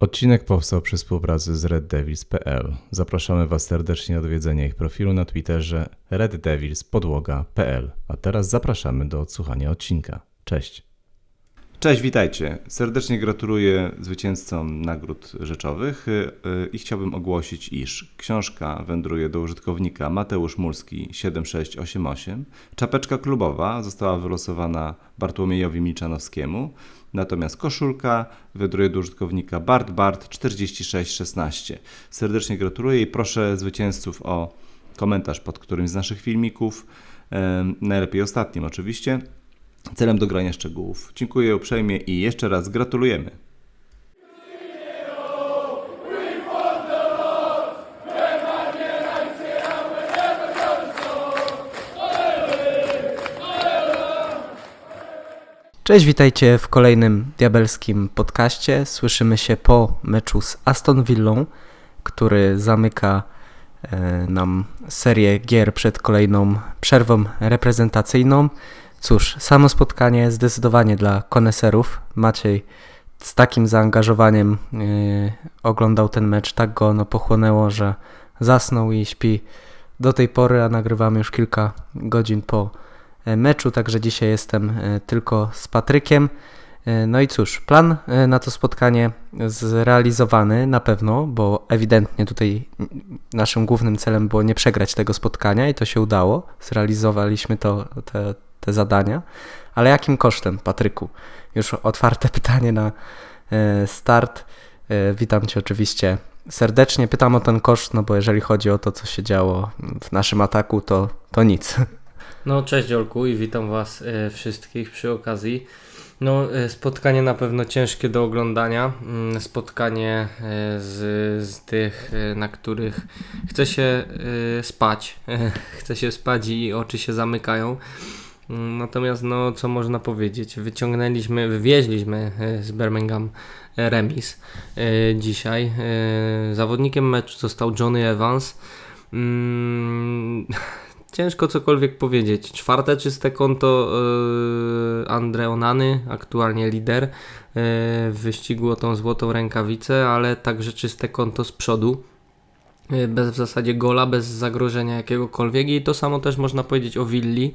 Odcinek powstał przy współpracy z reddevils.pl. Zapraszamy Was serdecznie do odwiedzenia ich profilu na Twitterze reddevilspodłoga.pl. A teraz zapraszamy do odsłuchania odcinka. Cześć! Cześć, witajcie. Serdecznie gratuluję zwycięzcom nagród rzeczowych y, y, i chciałbym ogłosić, iż książka wędruje do użytkownika Mateusz Mulski 7688. Czapeczka klubowa została wylosowana Bartłomiejowi Milczanowskiemu, natomiast koszulka wędruje do użytkownika Bart Bart 4616. Serdecznie gratuluję i proszę zwycięzców o komentarz pod którymś z naszych filmików, najlepiej ostatnim oczywiście celem dogrania szczegółów. Dziękuję uprzejmie i jeszcze raz gratulujemy. Cześć, witajcie w kolejnym diabelskim podcaście. Słyszymy się po meczu z Aston Villą, który zamyka e, nam serię gier przed kolejną przerwą reprezentacyjną. Cóż, samo spotkanie zdecydowanie dla koneserów. Maciej z takim zaangażowaniem yy, oglądał ten mecz, tak go ono pochłonęło, że zasnął i śpi do tej pory, a nagrywamy już kilka godzin po e, meczu, także dzisiaj jestem e, tylko z Patrykiem. E, no i cóż, plan na to spotkanie zrealizowany na pewno, bo ewidentnie tutaj naszym głównym celem było nie przegrać tego spotkania i to się udało. Zrealizowaliśmy to, te, te zadania. Ale jakim kosztem, Patryku? Już otwarte pytanie na e, start. E, witam Cię oczywiście serdecznie. Pytam o ten koszt, no bo jeżeli chodzi o to, co się działo w naszym ataku, to, to nic. No, cześć Olku i witam Was e, wszystkich przy okazji. No, spotkanie na pewno ciężkie do oglądania. Mm, spotkanie z, z tych, na których chce się spać. Chce się spać i oczy się zamykają. Natomiast no, co można powiedzieć? Wyciągnęliśmy, wywieźliśmy e, z Birmingham e, remis e, dzisiaj. Zawodnikiem meczu został Johnny Evans. Mm, ciężko cokolwiek powiedzieć. Czwarte czyste konto Andre Onany, aktualnie lider w wyścigu o tą złotą rękawicę, ale także czyste konto z przodu bez w zasadzie gola, bez zagrożenia jakiegokolwiek i to samo też można powiedzieć o Willi.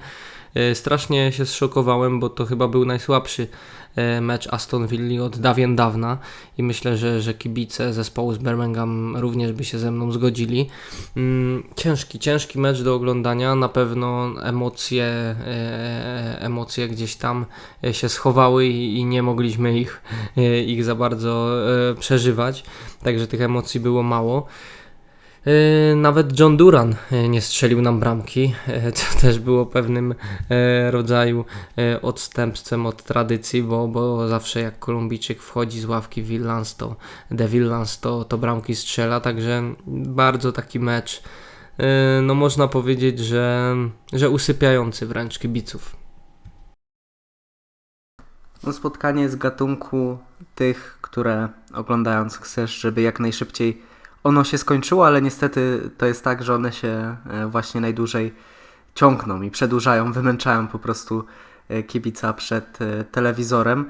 E, strasznie się zszokowałem, bo to chyba był najsłabszy e, mecz Aston Villa od dawien dawna i myślę, że, że kibice zespołu z Birmingham również by się ze mną zgodzili. Mm, ciężki, ciężki mecz do oglądania, na pewno emocje, e, emocje gdzieś tam się schowały i nie mogliśmy ich, ich za bardzo przeżywać, także tych emocji było mało. Yy, nawet John Duran yy, nie strzelił nam bramki, yy, co też było pewnym rodzaju odstępstwem od tradycji, bo, bo zawsze jak Kolumbijczyk wchodzi z ławki Villans, to De Villans to, to bramki strzela, także bardzo taki mecz, no można powiedzieć, że, że usypiający wręcz kibiców. No spotkanie z gatunku tych, które oglądając chcesz, żeby jak najszybciej ono się skończyło, ale niestety to jest tak, że one się e, właśnie najdłużej ciągną i przedłużają, wymęczają po prostu e, kibica przed e, telewizorem.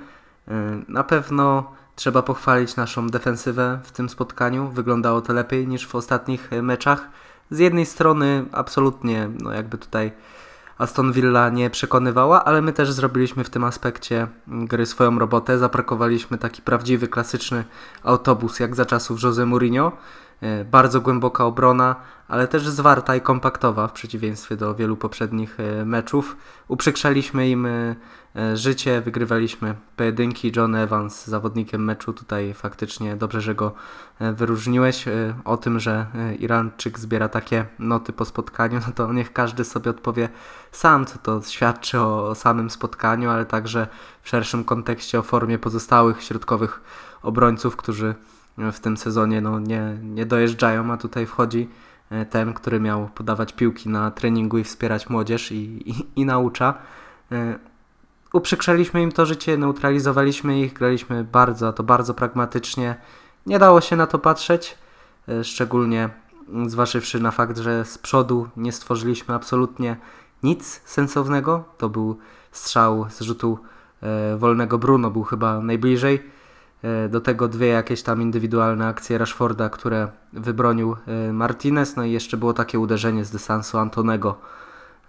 Na pewno trzeba pochwalić naszą defensywę w tym spotkaniu. Wyglądało to lepiej niż w ostatnich meczach. Z jednej strony absolutnie, no jakby tutaj Aston Villa nie przekonywała, ale my też zrobiliśmy w tym aspekcie gry swoją robotę. Zaparkowaliśmy taki prawdziwy, klasyczny autobus jak za czasów Jose Mourinho. E, bardzo głęboka obrona, ale też zwarta i kompaktowa w przeciwieństwie do wielu poprzednich e, meczów. Uprzykrzaliśmy im e, życie, wygrywaliśmy pojedynki. John Evans, zawodnikiem meczu, tutaj faktycznie dobrze, że go wyróżniłeś. O tym, że Iranczyk zbiera takie noty po spotkaniu, no to niech każdy sobie odpowie sam, co to świadczy o, o samym spotkaniu, ale także w szerszym kontekście o formie pozostałych środkowych obrońców, którzy w tym sezonie no, nie, nie dojeżdżają, a tutaj wchodzi e, ten, który miał podawać piłki na treningu i wspierać młodzież i, i, i naucza. E, uprzykrzaliśmy im to życie, neutralizowaliśmy ich, graliśmy bardzo, to bardzo pragmatycznie. Nie dało się na to patrzeć, e, szczególnie zważywszy na fakt, że z przodu nie stworzyliśmy absolutnie nic sensownego. To był strzał z rzutu wolnego Bruno, był chyba najbliżej E, Do tego dwie jakieś tam indywidualne akcje Rashforda, które wybronił e, Martinez. No i jeszcze było takie uderzenie z dystansu Antonego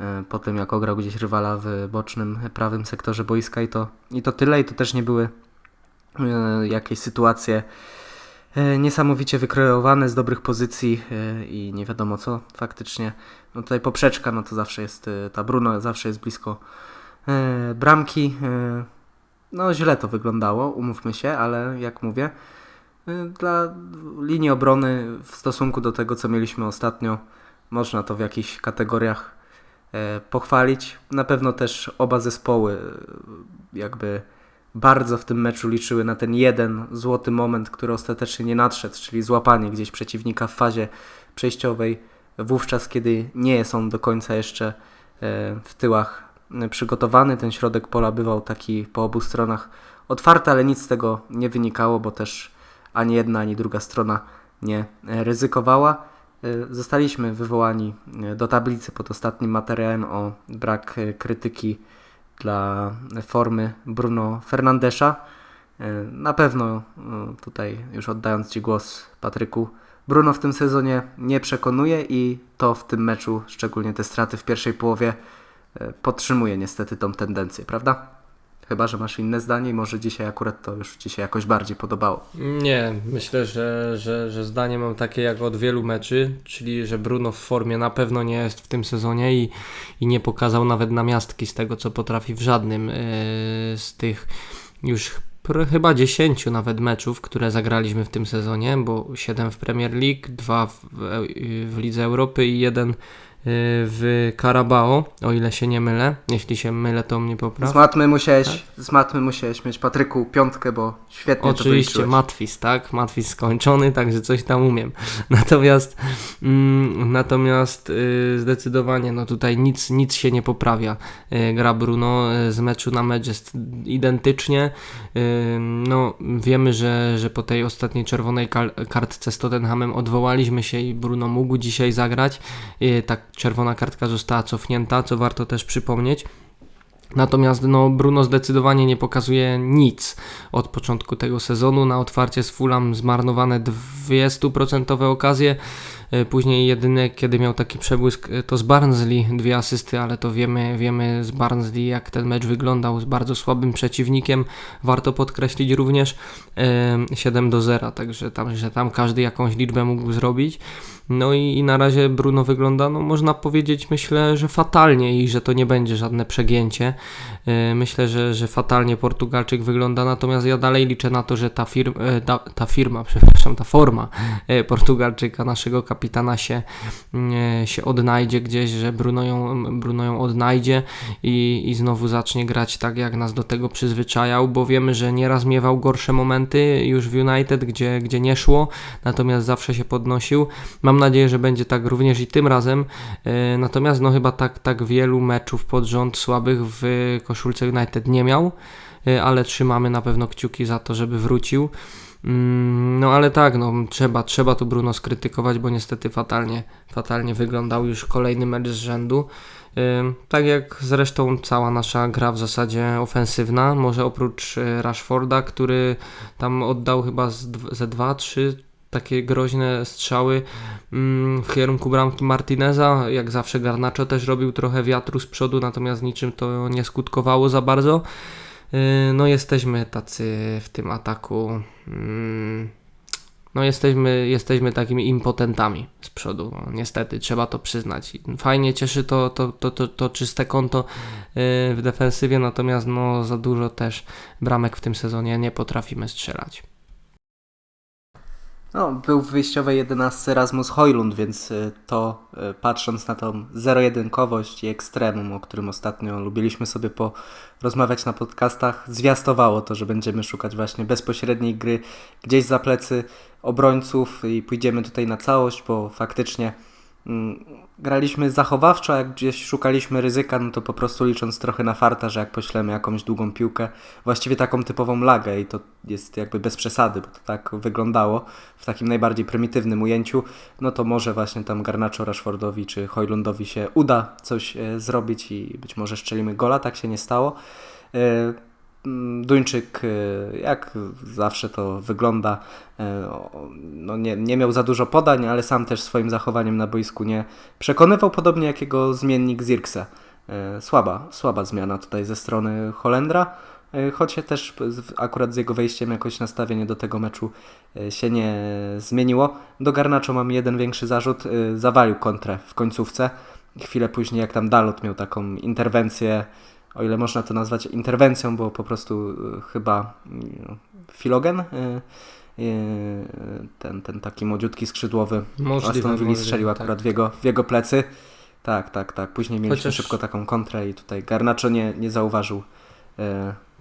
e, po tym, jak ograł gdzieś rywala w bocznym prawym sektorze boiska i to, i to tyle. I to też nie były e, jakieś sytuacje e, niesamowicie wykreowane z dobrych pozycji e, i nie wiadomo co faktycznie. No tutaj poprzeczka, no to zawsze jest, e, ta Bruno zawsze jest blisko e, bramki. No źle to wyglądało, umówmy się, ale jak mówię, y, dla linii obrony w stosunku do tego, co mieliśmy ostatnio, można to w jakichś kategoriach e, pochwalić. Na pewno też oba zespoły y, jakby bardzo w tym meczu liczyły na ten jeden złoty moment, który ostatecznie nie nadszedł, czyli złapanie gdzieś przeciwnika w fazie przejściowej, wówczas kiedy nie jest on do końca jeszcze e, w tyłach przygotowany. Ten środek pola bywał taki po obu stronach otwarty, ale nic z tego nie wynikało, bo też ani jedna, ani druga strona nie ryzykowała. E, Zostaliśmy wywołani e, do tablicy pod ostatnim materiałem o brak e, krytyki dla formy Bruno Fernandesza. Na pewno tutaj już oddając Ci głos Patryku, Bruno w tym sezonie nie przekonuje i to w tym meczu, szczególnie te straty w pierwszej połowie, podtrzymuje niestety tą tendencję, prawda? Chyba, że masz inne zdanie i może dzisiaj akurat to już Ci się jakoś bardziej podobało. Nie, myślę, że, że, że zdanie mam takie jak od wielu meczy, czyli że Bruno w formie na pewno nie jest w tym sezonie i, i nie pokazał nawet namiastki z tego, co potrafi w żadnym yy, z tych już chyba 10 nawet meczów, które zagraliśmy w tym sezonie, bo 7 w Premier League, 2 w, w Lidze Europy i jeden w Carabao, o ile się nie mylę. Jeśli się mylę, to mnie popraw. Z matmy musiałeś, z matmy musiałeś mieć Patryku piątkę, bo świetnie to Oczywiście wyliczyłeś. matwis, tak? Matwis skończony, także coś tam umiem. Natomiast mm, natomiast y, zdecydowanie no tutaj nic, nic się nie poprawia. Y, gra Bruno y, z meczu na mecz jest identycznie. Y, no wiemy, że, że po tej ostatniej czerwonej kartce z Tottenhamem odwołaliśmy się i Bruno mógł dzisiaj zagrać. Y, ta czerwona kartka została cofnięta, co warto też przypomnieć. Natomiast no, Bruno zdecydowanie nie pokazuje nic od początku tego sezonu. Na otwarcie z Fulham zmarnowane 20% okazje. E, Później jedyny, kiedy miał taki przebłysk, e, to z Barnsley dwie asysty, ale to wiemy, wiemy z Barnsley, jak ten mecz wyglądał z bardzo słabym przeciwnikiem. Warto podkreślić również e, 7 do 0, także tam, że tam każdy jakąś liczbę mógł zrobić. No i, i na razie Bruno wygląda, no można powiedzieć, myślę, że fatalnie i że to nie będzie żadne przegięcie. E, Myślę, że, że fatalnie Portugalczyk wygląda, natomiast ja dalej liczę na to, że ta, firma, ta, ta firma, przepraszam, ta forma e, Portugalczyka, naszego kapitana się, się odnajdzie gdzieś, że Bruno ją, Bruno ją odnajdzie i, i znowu zacznie grać tak, jak nas do tego przyzwyczajał, bo wiemy, że nieraz miewał gorsze momenty już w United, gdzie, gdzie nie szło, natomiast zawsze się podnosił. Mam nadzieję, że będzie tak również i tym razem. E, Natomiast no chyba tak, tak wielu meczów pod rząd słabych w koszulce United nie miał, e, ale trzymamy na pewno kciuki za to, żeby wrócił. Mm, No ale tak, no trzeba, trzeba tu Bruno skrytykować, bo niestety fatalnie, fatalnie wyglądał już kolejny mecz z rzędu. Ym, Tak jak zresztą cała nasza gra w zasadzie ofensywna, może oprócz e, Rashforda, który tam oddał chyba ze dwa, trzy takie groźne strzały mm, w kierunku bramki Martineza. Jak zawsze Garnacho też robił trochę wiatru z przodu, natomiast niczym to nie skutkowało za bardzo. Yy, No jesteśmy tacy w tym ataku. mm, No jesteśmy, jesteśmy takimi impotentami z przodu. No, niestety, trzeba to przyznać. Fajnie cieszy to, to, to, to, to czyste konto yy, w defensywie, natomiast no, za dużo też bramek w tym sezonie nie potrafimy strzelać. No, był w wyjściowej 11 Rasmus Hojlund, więc y, to y, patrząc na tą zero-jedynkowość i ekstremum, o którym ostatnio lubiliśmy sobie porozmawiać na podcastach, zwiastowało to, że będziemy szukać właśnie bezpośredniej gry gdzieś za plecy obrońców i pójdziemy tutaj na całość, bo faktycznie graliśmy zachowawczo, jak gdzieś szukaliśmy ryzyka, no to po prostu licząc trochę na farta, że jak poślemy jakąś długą piłkę, właściwie taką typową lagę i to jest jakby bez przesady, bo to tak wyglądało w takim najbardziej prymitywnym ujęciu, no to może właśnie tam Garnacho, Rashfordowi czy Hojlundowi się uda coś e, zrobić i być może szczelimy gola, tak się nie stało. Mm, Duńczyk, e, jak zawsze to wygląda, e, no nie, nie miał za dużo podań, ale sam też swoim zachowaniem na boisku nie przekonywał, podobnie jak jego zmiennik Zirkse. E, Słaba, słaba zmiana tutaj ze strony Holendra, choć też akurat z jego wejściem jakoś nastawienie do tego meczu się nie zmieniło. Do Garnaczo mam jeden większy zarzut, zawalił kontrę w końcówce. Chwilę później, jak tam Dalot miał taką interwencję, o ile można to nazwać interwencją, bo po prostu e, chyba mm, Filogen, e, e, ten, ten taki młodziutki skrzydłowy, Aston Villa strzelił tak. akurat w, jego, w jego plecy. Tak, tak, tak. Później mieliśmy Chociaż- szybko taką kontrę i tutaj Garnaczo nie, nie zauważył.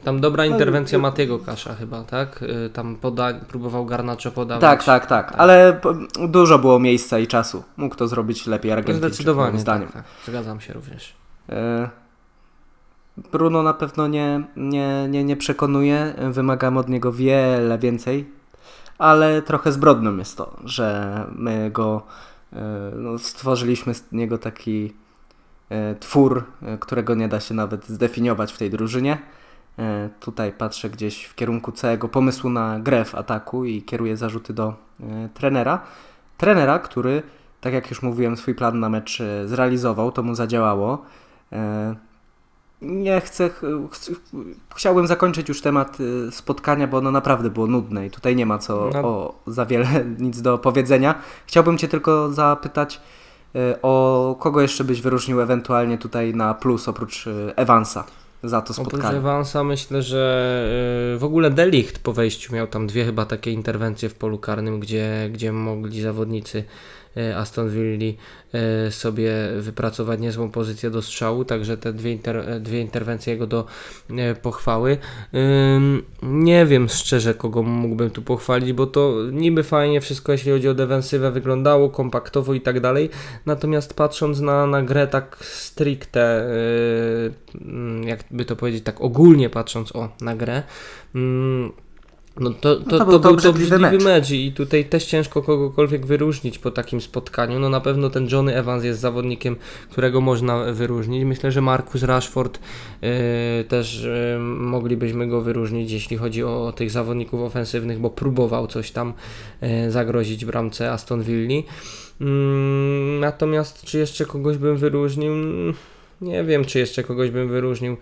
Tam dobra No, interwencja y- Matiego Kasza chyba, tak? Tam poda próbował Garnaczo podawać. tak, tak, tak. Ale po- dużo było miejsca i czasu. Mógł to zrobić lepiej Argentyńczyk, moim Zdecydowanie, zdaniem. tak, tak. Zgadzam się również. Bruno na pewno nie, nie, nie, nie przekonuje, wymagamy od niego wiele więcej, ale trochę zbrodnią jest to, że my go e, no, stworzyliśmy z niego taki e, twór, e, którego nie da się nawet zdefiniować w tej drużynie. Tutaj patrzę gdzieś w kierunku całego pomysłu na grę w ataku i kieruję zarzuty do trenera. Trenera, który, tak jak już mówiłem, swój plan na mecz zrealizował, to mu zadziałało. Nie chcę, ch- ch- chciałbym zakończyć już temat e, spotkania, bo ono naprawdę było nudne i tutaj nie ma co No. o, za wiele nic do powiedzenia. Chciałbym Cię tylko zapytać e, o kogo jeszcze byś wyróżnił ewentualnie tutaj na plus oprócz e, Evansa za to Oprócz spotkanie. Evansa myślę, że y, w ogóle Delicht po wejściu miał tam dwie chyba takie interwencje w polu karnym, gdzie, gdzie mogli zawodnicy y, Aston Villa y, sobie wypracować niezłą pozycję do strzału, także te dwie, inter, dwie interwencje jego do pochwały. Nie wiem szczerze, kogo mógłbym tu pochwalić, bo to niby fajnie wszystko, jeśli chodzi o defensywę, wyglądało kompaktowo i tak dalej, natomiast patrząc na, na grę tak stricte, mm, jakby to powiedzieć, tak ogólnie patrząc o na grę, mm, no to, to, to to, był to był to obrzydliwy mecz. mecz i tutaj też ciężko kogokolwiek wyróżnić po takim spotkaniu. No na pewno ten Johnny Evans jest zawodnikiem, którego można wyróżnić. Myślę, że Marcus Rashford yy, też yy, moglibyśmy go wyróżnić, jeśli chodzi o, o tych zawodników ofensywnych, bo próbował coś tam yy, zagrozić bramce Aston Villa. Mm, natomiast czy jeszcze kogoś bym wyróżnił? Mm, Nie wiem, czy jeszcze kogoś bym wyróżnił.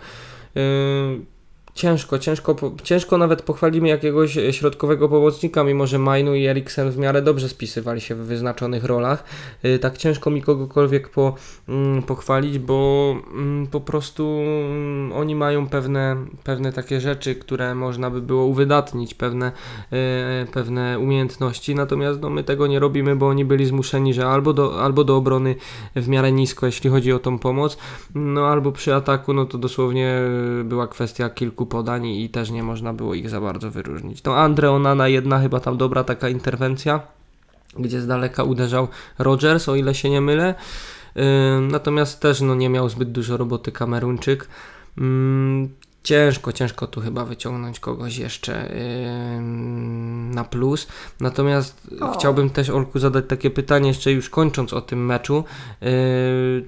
Ciężko, ciężko, ciężko nawet pochwalimy jakiegoś środkowego pomocnika, mimo że Mainu i Eriksen w miarę dobrze spisywali się w wyznaczonych rolach. Yy, Tak ciężko mi kogokolwiek po, mm, pochwalić, bo mm, po prostu mm, oni mają pewne, pewne takie rzeczy, które można by było uwydatnić, pewne, e, pewne umiejętności, natomiast no, my tego nie robimy, bo oni byli zmuszeni, że albo do, albo do obrony w miarę nisko, jeśli chodzi o tą pomoc, no albo przy ataku, no to dosłownie e, była kwestia kilku podań i też nie można było ich za bardzo wyróżnić. No Andre Onana jedna chyba tam dobra taka interwencja, gdzie z daleka uderzał Rogers, o ile się nie mylę. Natomiast też no, nie miał zbyt dużo roboty Kamerunczyk. Ciężko, ciężko tu chyba wyciągnąć kogoś jeszcze yy, na plus. Natomiast O. chciałbym też Olku zadać takie pytanie, jeszcze już kończąc o tym meczu. Yy,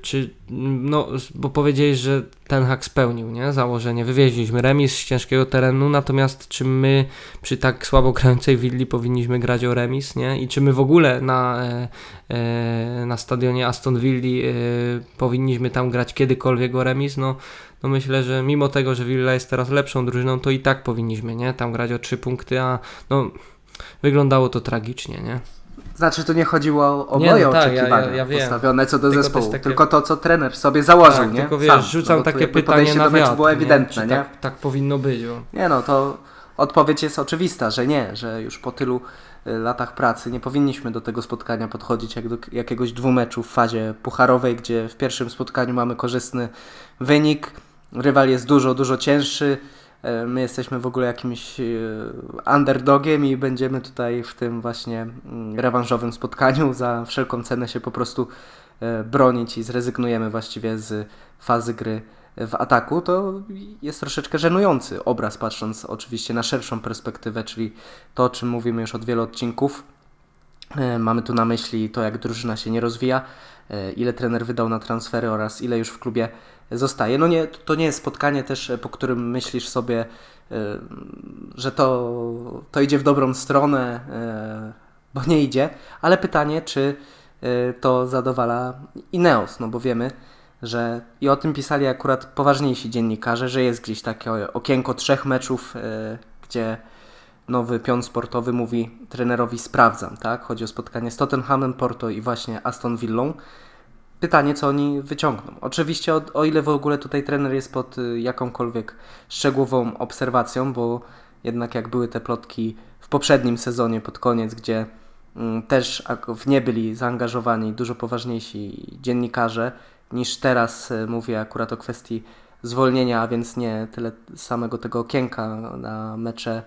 czy, no, bo powiedziałeś, że ten hak spełnił, nie? Założenie. Wywieźliśmy remis z ciężkiego terenu, natomiast czy my przy tak słabo grającej willi powinniśmy grać o remis, nie? I czy my w ogóle na, e, na stadionie Aston Villa e, powinniśmy tam grać kiedykolwiek o remis? No, no myślę, że mimo tego, że Villa jest teraz lepszą drużyną, to i tak powinniśmy, nie? Tam grać o trzy punkty, a no wyglądało to tragicznie, nie? Znaczy, tu nie chodziło o Nie, moje no tak, ja- oczekiwania ja- ja wiem. postawione co do Tylko zespołu, takie- tylko to, co trener sobie założył, tak, nie? tylko wiesz, Sam. rzucam No takie pytanie podejście na do meczu wiatr, było nie? ewidentne, Czy nie? Tak, tak powinno być, bo... Nie no, to odpowiedź jest oczywista, że nie, że już po tylu y, latach pracy nie powinniśmy do tego spotkania podchodzić jak do jakiegoś dwumeczu w fazie pucharowej, gdzie w pierwszym spotkaniu mamy korzystny wynik, rywal jest dużo, dużo cięższy, y, my jesteśmy w ogóle jakimś y, underdogiem i będziemy tutaj w tym właśnie mm, rewanżowym spotkaniu za wszelką cenę się po prostu y, bronić i zrezygnujemy właściwie z fazy gry w ataku, to jest troszeczkę żenujący obraz, patrząc oczywiście na szerszą perspektywę, czyli to, o czym mówimy już od wielu odcinków. E, Mamy tu na myśli to, jak drużyna się nie rozwija, e, ile trener wydał na transfery oraz ile już w klubie zostaje. No nie, to nie jest spotkanie też, e, po którym myślisz sobie, e, że to, to idzie w dobrą stronę, e, bo nie idzie, ale pytanie, czy to zadowala Ineos, no bo wiemy, że i o tym pisali akurat poważniejsi dziennikarze, że jest gdzieś takie okienko trzech meczów, gdzie nowy pion sportowy mówi trenerowi sprawdzam, tak? Chodzi o spotkanie z Tottenhamem, Porto i właśnie Aston Villą. Pytanie, co oni wyciągną. Oczywiście, o, o ile w ogóle tutaj trener jest pod y, jakąkolwiek szczegółową obserwacją, bo jednak jak były te plotki w poprzednim sezonie pod koniec, gdzie mm, też w nie byli zaangażowani dużo poważniejsi dziennikarze niż teraz y, mówię akurat o kwestii zwolnienia, a więc nie tyle samego tego okienka na mecze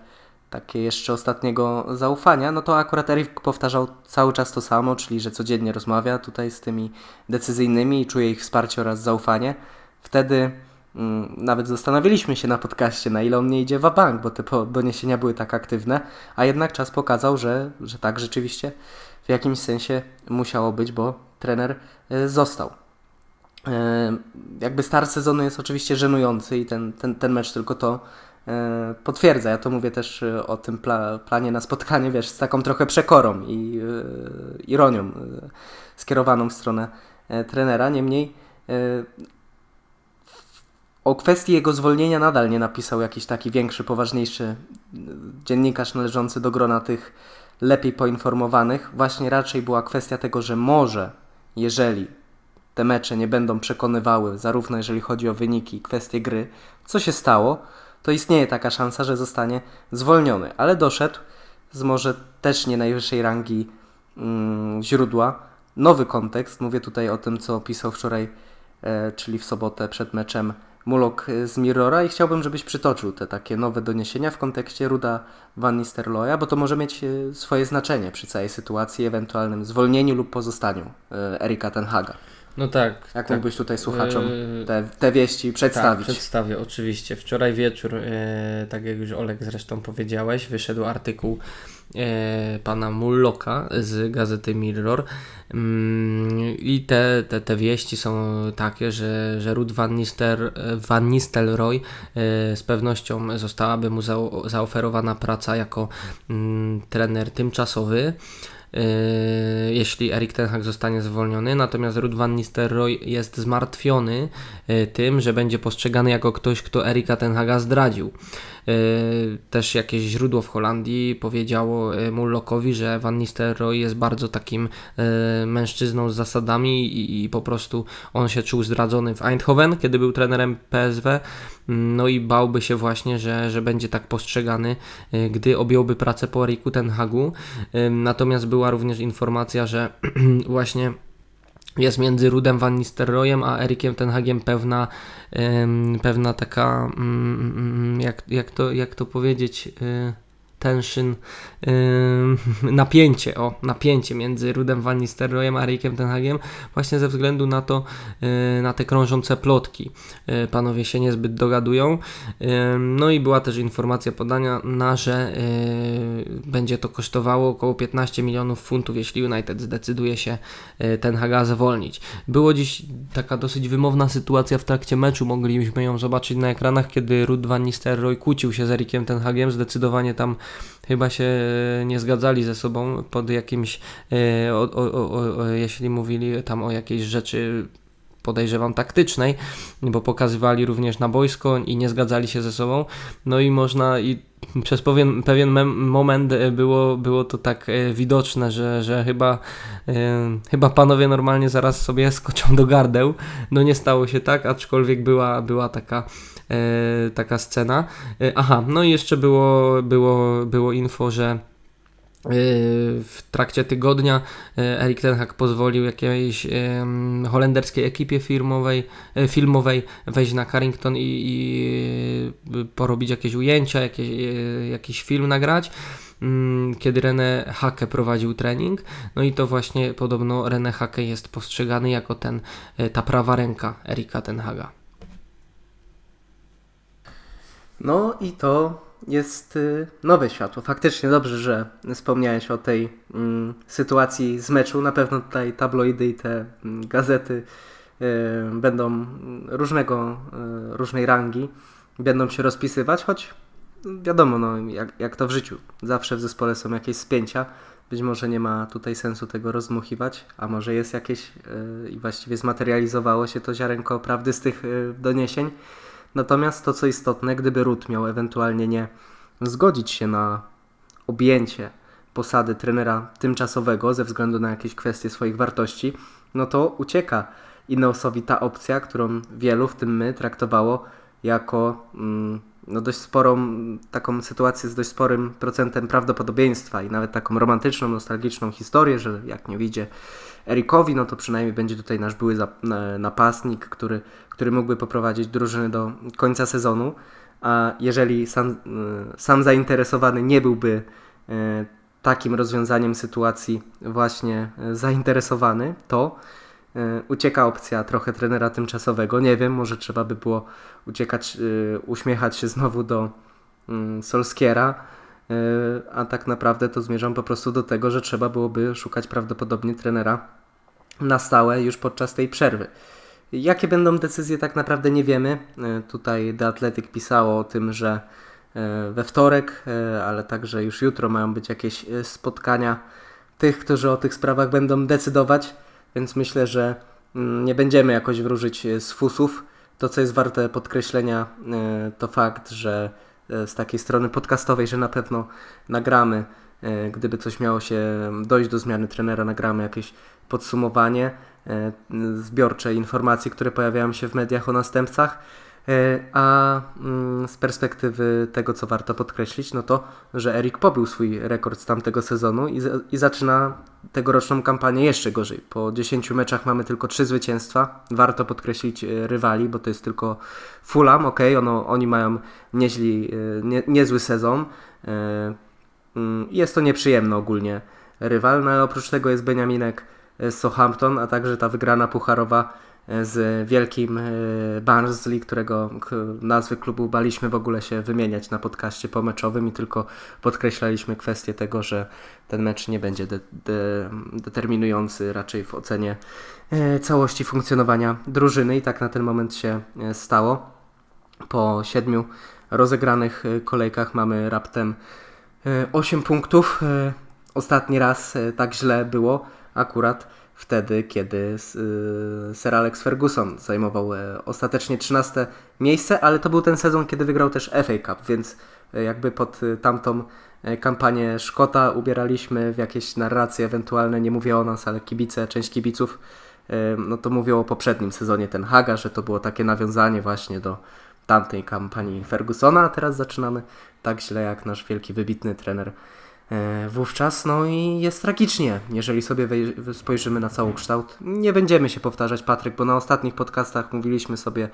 takie jeszcze ostatniego zaufania, no to akurat Erik powtarzał cały czas to samo, czyli że codziennie rozmawia tutaj z tymi decyzyjnymi i czuje ich wsparcie oraz zaufanie. Wtedy mm, nawet zastanawialiśmy się na podcaście, na ile on nie idzie w bank, bo te doniesienia były tak aktywne, a jednak czas pokazał, że, że tak rzeczywiście w jakimś sensie musiało być, bo trener y, został. E, Jakby start sezonu jest oczywiście żenujący i ten, ten, ten mecz tylko to potwierdza. Ja to mówię też e, o tym pla, planie na spotkanie, wiesz, z taką trochę przekorą i e, ironią e, skierowaną w stronę e, trenera. Niemniej e, o kwestii jego zwolnienia nadal nie napisał jakiś taki większy, poważniejszy e, dziennikarz należący do grona tych lepiej poinformowanych. Właśnie raczej była kwestia tego, że może, jeżeli te mecze nie będą przekonywały, zarówno jeżeli chodzi o wyniki kwestie gry, co się stało, to istnieje taka szansa, że zostanie zwolniony. Ale doszedł z może też nie najwyższej rangi mm, źródła nowy kontekst. Mówię tutaj o tym, co pisał wczoraj, e, czyli w sobotę przed meczem Mulok e, z Mirrora i chciałbym, żebyś przytoczył te takie nowe doniesienia w kontekście Ruda Van Nistelrooya, bo to może mieć e, swoje znaczenie przy całej sytuacji, ewentualnym zwolnieniu lub pozostaniu e, Erika Tenhaga. No tak. Jak tak. mógłbyś tutaj słuchaczom Yy, te, te wieści Tak, przedstawić? przedstawię, oczywiście. Wczoraj wieczór, e, tak jak już Olek zresztą powiedziałeś, wyszedł artykuł e, pana Mulloka z gazety Mirror mm, i te, te, te wieści są takie, że, że Ruth Van, Nister, Van Nistelrooy z pewnością zostałaby mu zao, zaoferowana praca jako mm, trener tymczasowy. Yy, jeśli Erik Ten Hag zostanie zwolniony, natomiast Ruud van Nistelrooy jest zmartwiony yy, tym, że będzie postrzegany jako ktoś, kto Erika Ten Haga zdradził. Yy, Też jakieś źródło w Holandii powiedziało yy, Mullockowi, że Van Nistelrooy jest bardzo takim yy, mężczyzną z zasadami i, i po prostu on się czuł zdradzony w Eindhoven, kiedy był trenerem PSW. No i bałby się właśnie, że, że będzie tak postrzegany, gdy objąłby pracę po Eriku Ten Hagu. Natomiast była również informacja, że właśnie jest między Rudem Van Nistelrooyem a Erikiem Ten Hagiem pewna, pewna taka, mm, mm, jak, jak, to, jak to powiedzieć, y, tension, ym, napięcie, o, napięcie między Rudem Van Nistelrooyem a Erikiem Ten Hagiem, właśnie ze względu na to, y, na te krążące plotki. Y, Panowie się niezbyt dogadują. Ym, No i była też informacja podania na, że y, będzie to kosztowało około 15 milionów funtów, jeśli United zdecyduje się y, Ten Haga zwolnić. Było dziś taka dosyć wymowna sytuacja w trakcie meczu, mogliśmy ją zobaczyć na ekranach, kiedy Ruud van Nistelrooy kłócił się z Erikiem Ten Hagiem, zdecydowanie tam chyba się nie zgadzali ze sobą pod jakimś, e, o, o, o, jeśli mówili tam o jakiejś rzeczy podejrzewam taktycznej, bo pokazywali również na boisko i nie zgadzali się ze sobą. No i można i przez pewien, pewien moment e, było, było to tak e, widoczne, że, że chyba, chyba panowie normalnie zaraz sobie skoczą do gardeł. No nie stało się tak, aczkolwiek była, była taka, taka scena. E, aha, no i jeszcze było, było, było info, że w trakcie tygodnia e, Erik Ten Hag pozwolił jakiejś holenderskiej ekipie firmowej, e, filmowej wejść na Carrington i, i e, porobić jakieś ujęcia, jakieś, e, jakiś film nagrać. mm, Kiedy René Hake prowadził trening, no i to właśnie podobno René Hake jest postrzegany jako ten, e, ta prawa ręka Erika Ten Haga. No i to jest y, nowe światło. Faktycznie dobrze, że wspomniałeś o tej mm, sytuacji z meczu. Na pewno tutaj tabloidy i te mm, gazety y, będą mm, różnego, y, różnej rangi, będą się rozpisywać, choć wiadomo, no, jak, jak to w życiu. Zawsze w zespole są jakieś spięcia. Być może nie ma tutaj sensu tego rozmuchiwać, a może jest jakieś y, i właściwie zmaterializowało się to ziarenko prawdy z tych y, doniesień. Natomiast to, co istotne, gdyby Ruth miał ewentualnie nie zgodzić się na objęcie posady trenera tymczasowego ze względu na jakieś kwestie swoich wartości, no to ucieka. Ineosowi ta opcja, którą wielu, w tym my, traktowało jako mm, no dość sporą, taką sytuację z dość sporym procentem prawdopodobieństwa i nawet taką romantyczną, nostalgiczną historię, że jak nie wyjdzie Erikowi, no to przynajmniej będzie tutaj nasz były napastnik, który, który mógłby poprowadzić drużyny do końca sezonu. A jeżeli sam, y, sam zainteresowany nie byłby y, takim rozwiązaniem sytuacji właśnie y, zainteresowany, to ucieka opcja trochę trenera tymczasowego. Nie wiem, może trzeba by było uciekać, y, uśmiechać się znowu do mm, Solskiera, y, a tak naprawdę to zmierzam po prostu do tego, że trzeba byłoby szukać prawdopodobnie trenera na stałe już podczas tej przerwy. Jakie będą decyzje, tak naprawdę nie wiemy. Tutaj The Athletic pisało o tym, że we wtorek, ale także już jutro mają być jakieś spotkania tych, którzy o tych sprawach będą decydować, więc myślę, że mm, nie będziemy jakoś wróżyć y, z fusów. To, co jest warte podkreślenia, y, to fakt, że y, z takiej strony podcastowej, że na pewno nagramy, gdyby coś miało się dojść do zmiany trenera, nagramy jakieś podsumowanie, e, zbiorcze informacji, które pojawiają się w mediach o następcach. E, A mm, z perspektywy tego, co warto podkreślić, no to, że Erik pobił swój rekord z tamtego sezonu i, i zaczyna tegoroczną kampanię jeszcze gorzej. Po 10 meczach mamy tylko 3 zwycięstwa. Warto podkreślić e, rywali, bo to jest tylko Fulham, ok, ono, oni mają nieźli, e, nie, niezły sezon. Mm, Jest to nieprzyjemny ogólnie rywal, no ale oprócz tego jest Beniaminek z Southampton, a także ta wygrana pucharowa z wielkim e, Barnsley, którego nazwy klubu baliśmy w ogóle się wymieniać na podcaście pomeczowym i tylko podkreślaliśmy kwestię tego, że ten mecz nie będzie de- de- determinujący raczej w ocenie e, całości funkcjonowania drużyny i tak na ten moment się e, stało. Po siedmiu rozegranych kolejkach mamy raptem 8 punktów. Ostatni raz tak źle było akurat wtedy, kiedy y, Sir Alex Ferguson zajmował e, ostatecznie 13 miejsce, ale to był ten sezon, kiedy wygrał też FA Cup, więc e, jakby pod y, tamtą e, kampanię Szkota ubieraliśmy w jakieś narracje ewentualne, nie mówię o nas, ale kibice, część kibiców, e, no to mówią o poprzednim sezonie Ten Haga, że to było takie nawiązanie właśnie do tamtej kampanii Fergusona, a teraz zaczynamy tak źle jak nasz wielki, wybitny trener e, wówczas. No i jest tragicznie, jeżeli sobie spojrzymy na cały kształt. Nie będziemy się powtarzać, Patryk, bo na ostatnich podcastach mówiliśmy sobie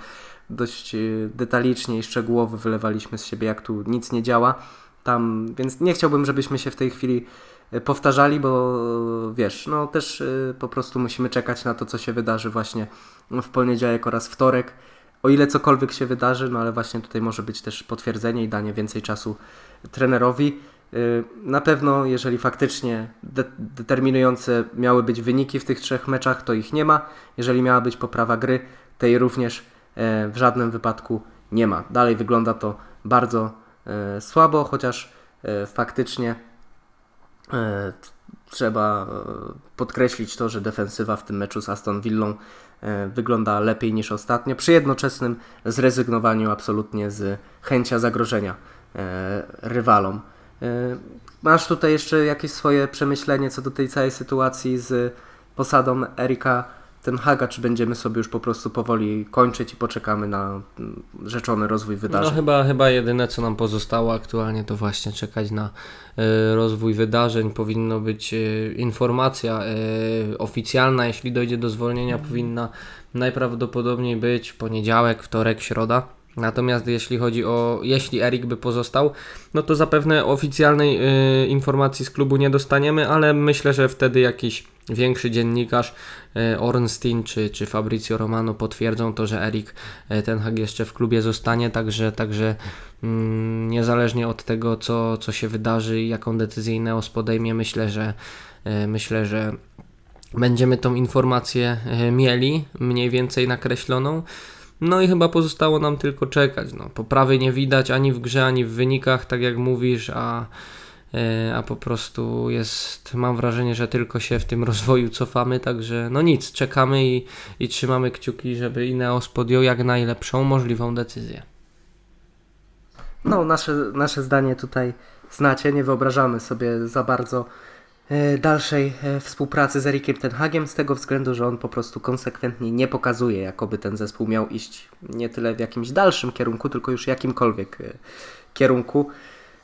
dość e, detalicznie i szczegółowo wylewaliśmy z siebie, jak tu nic nie działa. Tam, więc nie chciałbym, żebyśmy się w tej chwili e, powtarzali, bo e, wiesz, no też e, po prostu musimy czekać na to, co się wydarzy właśnie w poniedziałek oraz wtorek. O ile cokolwiek się wydarzy, no ale właśnie tutaj może być też potwierdzenie i danie więcej czasu trenerowi. Yy, Na pewno, jeżeli faktycznie de- determinujące miały być wyniki w tych trzech meczach, to ich nie ma. Jeżeli miała być poprawa gry, tej również e, w żadnym wypadku nie ma. Dalej wygląda to bardzo e, słabo, chociaż e, faktycznie trzeba podkreślić to, że defensywa w tym meczu z Aston Villą wygląda lepiej niż ostatnio, przy jednoczesnym zrezygnowaniu absolutnie z chęcia zagrożenia rywalom. E, Masz tutaj jeszcze jakieś swoje przemyślenie co do tej całej sytuacji z posadą Erika Ten Haga, czy będziemy sobie już po prostu powoli kończyć i poczekamy na mm, rzeczony rozwój No wydarzeń? chyba, chyba jedyne co nam pozostało aktualnie to właśnie czekać na e, rozwój wydarzeń. Powinno być e, informacja oficjalna, jeśli dojdzie do zwolnienia, powinna najprawdopodobniej być w poniedziałek, wtorek, środa. Natomiast jeśli chodzi o, jeśli Erik by pozostał, no to zapewne oficjalnej e, informacji z klubu nie dostaniemy, ale myślę, że wtedy jakiś większy dziennikarz e, Ornstein czy, czy Fabrizio Romano potwierdzą to, że Erik e, Ten Hag jeszcze w klubie zostanie, także, także mm, niezależnie od tego, co, co się wydarzy i jaką decyzję Ineos podejmie, myślę, że e, myślę, że będziemy tą informację e, mieli mniej więcej nakreśloną. No i chyba pozostało nam tylko czekać. No, poprawy nie widać ani w grze, ani w wynikach, tak jak mówisz, a, e, a po prostu jest, mam wrażenie, że tylko się w tym rozwoju cofamy, także no nic, czekamy i, i trzymamy kciuki, żeby Ineos podjął jak najlepszą możliwą decyzję. No, nasze, nasze zdanie tutaj znacie, nie wyobrażamy sobie za bardzo dalszej e, współpracy z Erikiem Ten Hagiem z tego względu, że on po prostu konsekwentnie nie pokazuje, jakoby ten zespół miał iść nie tyle w jakimś dalszym kierunku, tylko już jakimkolwiek e, kierunku.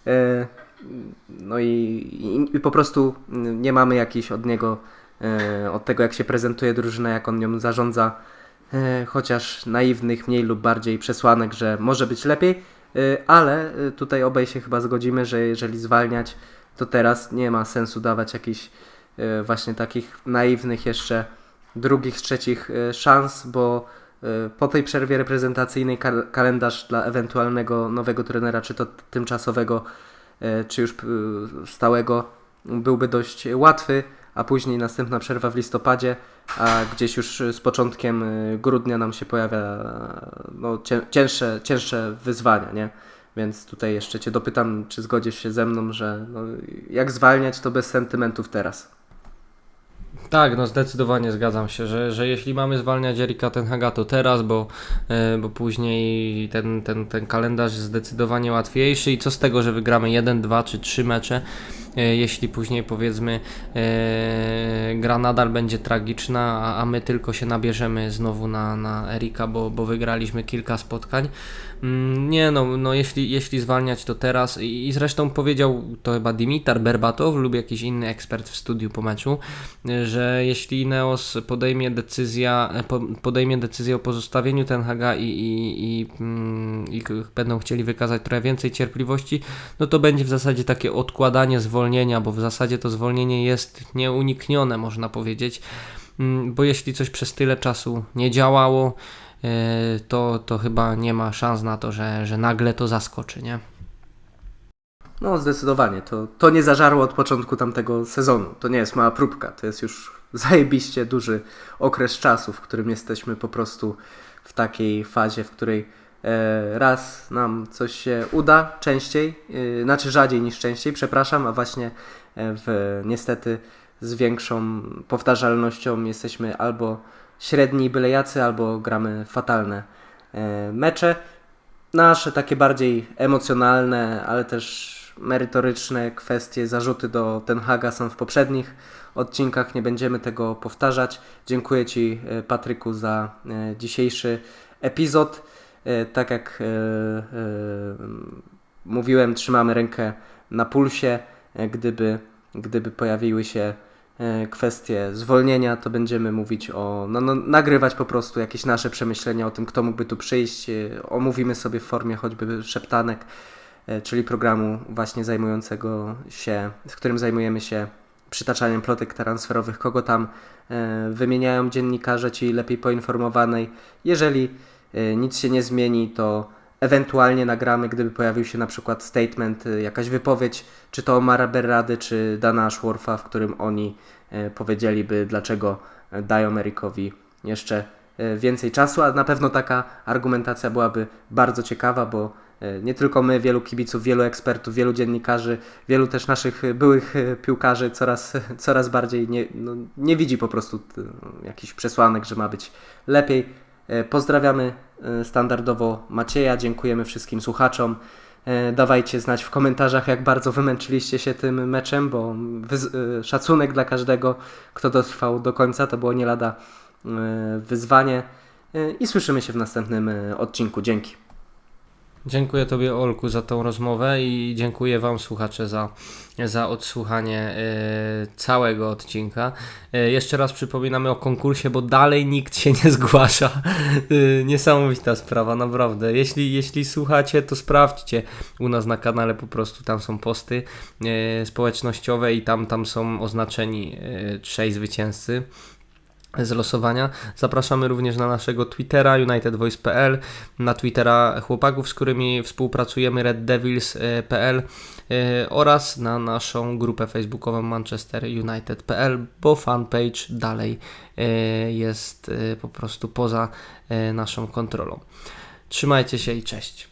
E, No i, i, i po prostu mm, nie mamy jakichś od niego, e, od tego jak się prezentuje drużyna, jak on nią zarządza, e, chociaż naiwnych, mniej lub bardziej przesłanek, że może być lepiej, e, ale e, tutaj obaj się chyba zgodzimy, że jeżeli zwalniać, to teraz nie ma sensu dawać jakichś e, właśnie takich naiwnych jeszcze drugich, trzecich e, szans, bo e, po tej przerwie reprezentacyjnej kal- kalendarz dla ewentualnego nowego trenera, czy to tymczasowego, czy już stałego, byłby dość łatwy, a później następna przerwa w listopadzie, a gdzieś już z początkiem grudnia nam się pojawia no, cię- cięższe, cięższe wyzwania, nie? Więc tutaj jeszcze Cię dopytam, czy zgodzisz się ze mną, że no, jak zwalniać, to bez sentymentów teraz. Tak, no zdecydowanie zgadzam się, że, że jeśli mamy zwalniać Erika Tenhaga to teraz, bo, e, bo później ten, ten, ten kalendarz jest zdecydowanie łatwiejszy i co z tego, że wygramy 1, 2 czy 3 mecze, jeśli później powiedzmy e, gra nadal będzie tragiczna, a, a my tylko się nabierzemy znowu na, na Erika, bo, bo wygraliśmy kilka spotkań. Mm, Nie no, no jeśli, jeśli zwalniać to teraz i, i zresztą powiedział to chyba Dimitar Berbatow lub jakiś inny ekspert w studiu po meczu, że jeśli Neos podejmie decyzja, po- podejmie decyzję o pozostawieniu Tenhaga i, i, i, mm, i będą chcieli wykazać trochę więcej cierpliwości, no to będzie w zasadzie takie odkładanie zwolnienia, bo w zasadzie to zwolnienie jest nieuniknione, można powiedzieć, Mm, bo jeśli coś przez tyle czasu nie działało, e, to, to chyba nie ma szans na to, że, że nagle to zaskoczy, nie? No, zdecydowanie. To, to nie zażarło od początku tamtego sezonu. To nie jest mała próbka. To jest już zajebiście duży okres czasu, w którym jesteśmy po prostu w takiej fazie, w której raz nam coś się uda częściej, e, znaczy rzadziej niż częściej, przepraszam, a właśnie e, w, niestety z większą powtarzalnością jesteśmy albo średni byle jacy, albo gramy fatalne e, mecze. Nasze takie bardziej emocjonalne, ale też merytoryczne kwestie, zarzuty do Ten Haga są w poprzednich odcinkach, nie będziemy tego powtarzać. Dziękuję Ci e, Patryku za e, dzisiejszy epizod. E, Tak jak e, e, mówiłem, trzymamy rękę na pulsie. Gdyby, gdyby pojawiły się kwestie zwolnienia, to będziemy mówić o, no, no, nagrywać po prostu jakieś nasze przemyślenia o tym, kto mógłby tu przyjść. Omówimy sobie w formie choćby szeptanek, czyli programu właśnie zajmującego się, w którym zajmujemy się przytaczaniem plotek transferowych, kogo tam wymieniają dziennikarze, ci lepiej poinformowanej. Jeżeli nic się nie zmieni, to ewentualnie nagramy, gdyby pojawił się na przykład statement, e, jakaś wypowiedź, czy to Omara Berrady, czy Dana Ashwortha, w którym oni e, powiedzieliby, dlaczego dają Erikowi jeszcze więcej czasu, a na pewno taka argumentacja byłaby bardzo ciekawa, bo nie tylko my, wielu kibiców, wielu ekspertów, wielu dziennikarzy, wielu też naszych byłych piłkarzy coraz, coraz bardziej nie, no, nie widzi po prostu jakichś przesłanek, że ma być lepiej. E, Pozdrawiamy e, standardowo Macieja, dziękujemy wszystkim słuchaczom. E, Dawajcie znać w komentarzach, jak bardzo wymęczyliście się tym meczem, bo szacunek dla każdego, kto dotrwał do końca, to było nie lada wyzwanie. I słyszymy się w następnym odcinku. Dzięki. Dziękuję Tobie, Olku, za tą rozmowę i dziękuję Wam, słuchacze, za, za odsłuchanie e, całego odcinka. E, jeszcze raz przypominamy o konkursie, bo dalej nikt się nie zgłasza. E, niesamowita sprawa, naprawdę. Jeśli, jeśli słuchacie, to sprawdźcie u nas na kanale, po prostu tam są posty społecznościowe i tam, tam są oznaczeni trzej zwycięzcy z losowania. Zapraszamy również na naszego Twittera unitedvoice.pl, na Twittera chłopaków, z którymi współpracujemy reddevils.pl e, oraz na naszą grupę facebookową Manchester United.pl, bo fanpage dalej e, jest e, po prostu poza naszą kontrolą. Trzymajcie się i cześć.